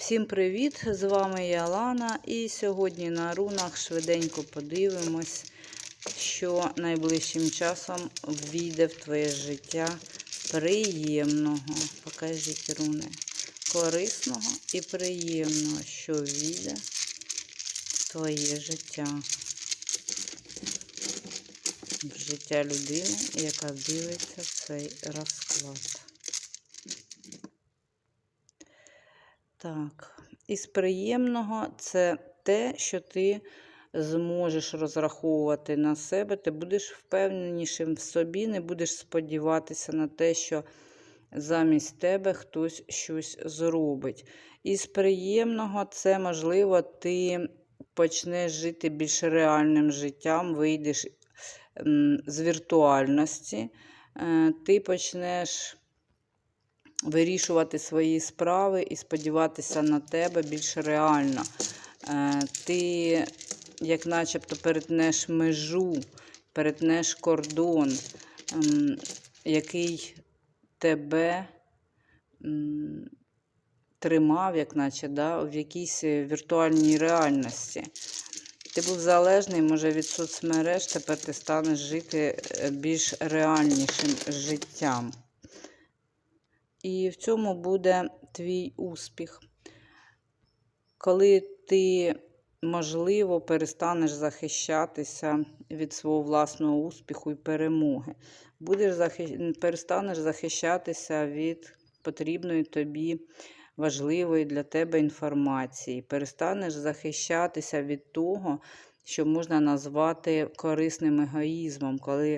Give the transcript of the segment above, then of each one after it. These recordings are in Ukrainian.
Всім привіт! З вами я Лана, і сьогодні на рунах швиденько подивимось, що найближчим часом війде в твоє життя приємного. Покажіть руни. Корисного і приємного, що війде в твоє життя. В життя людини, яка дивиться цей розклад. Так, із приємного це те, що ти зможеш розраховувати на себе, ти будеш впевненішим в собі, не будеш сподіватися на те, що замість тебе хтось щось зробить. Із приємного це, можливо, ти почнеш жити більш реальним життям, вийдеш з віртуальності, е, ти почнеш вирішувати свої справи і сподіватися на тебе більш реально. Е, ти, як начебто, перетнеш межу, перетнеш кордон, ем, який тебе тримав, як наче, да, в якійсь віртуальній реальності. Ти був залежний, може, від соцмереж, тепер ти станеш жити е, більш реальнішим життям. І в цьому буде твій успіх. Коли ти, можливо, перестанеш захищатися від свого власного успіху і перемоги, Будеш захищ... перестанеш захищатися від потрібної тобі важливої для тебе інформації, перестанеш захищатися від того, що можна назвати корисним егоїзмом, коли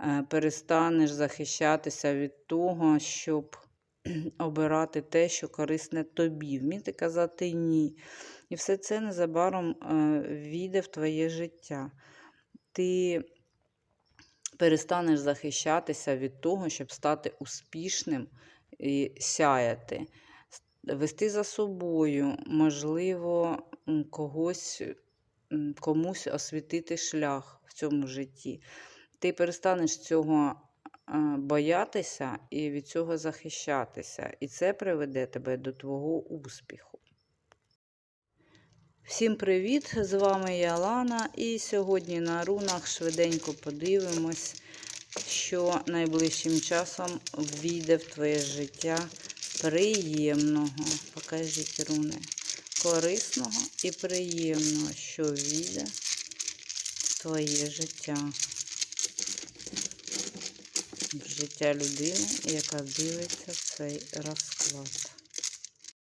е, перестанеш захищатися від того, щоб обирати те, що корисне тобі, вміти казати ні. І все це незабаром е, війде в твоє життя. Ти перестанеш захищатися від того, щоб стати успішним і сяяти, вести за собою, можливо, когось, комусь освітити шлях в цьому житті. Ти перестанеш цього боятися і від цього захищатися. І це приведе тебе до твого успіху. Всім привіт! З вами я Лана, і сьогодні на рунах швиденько подивимось, що найближчим часом війде в твоє життя приємного. Покажіть руни. Корисного і приємного, що війде в твоє життя життя людини, яка дивиться цей розклад.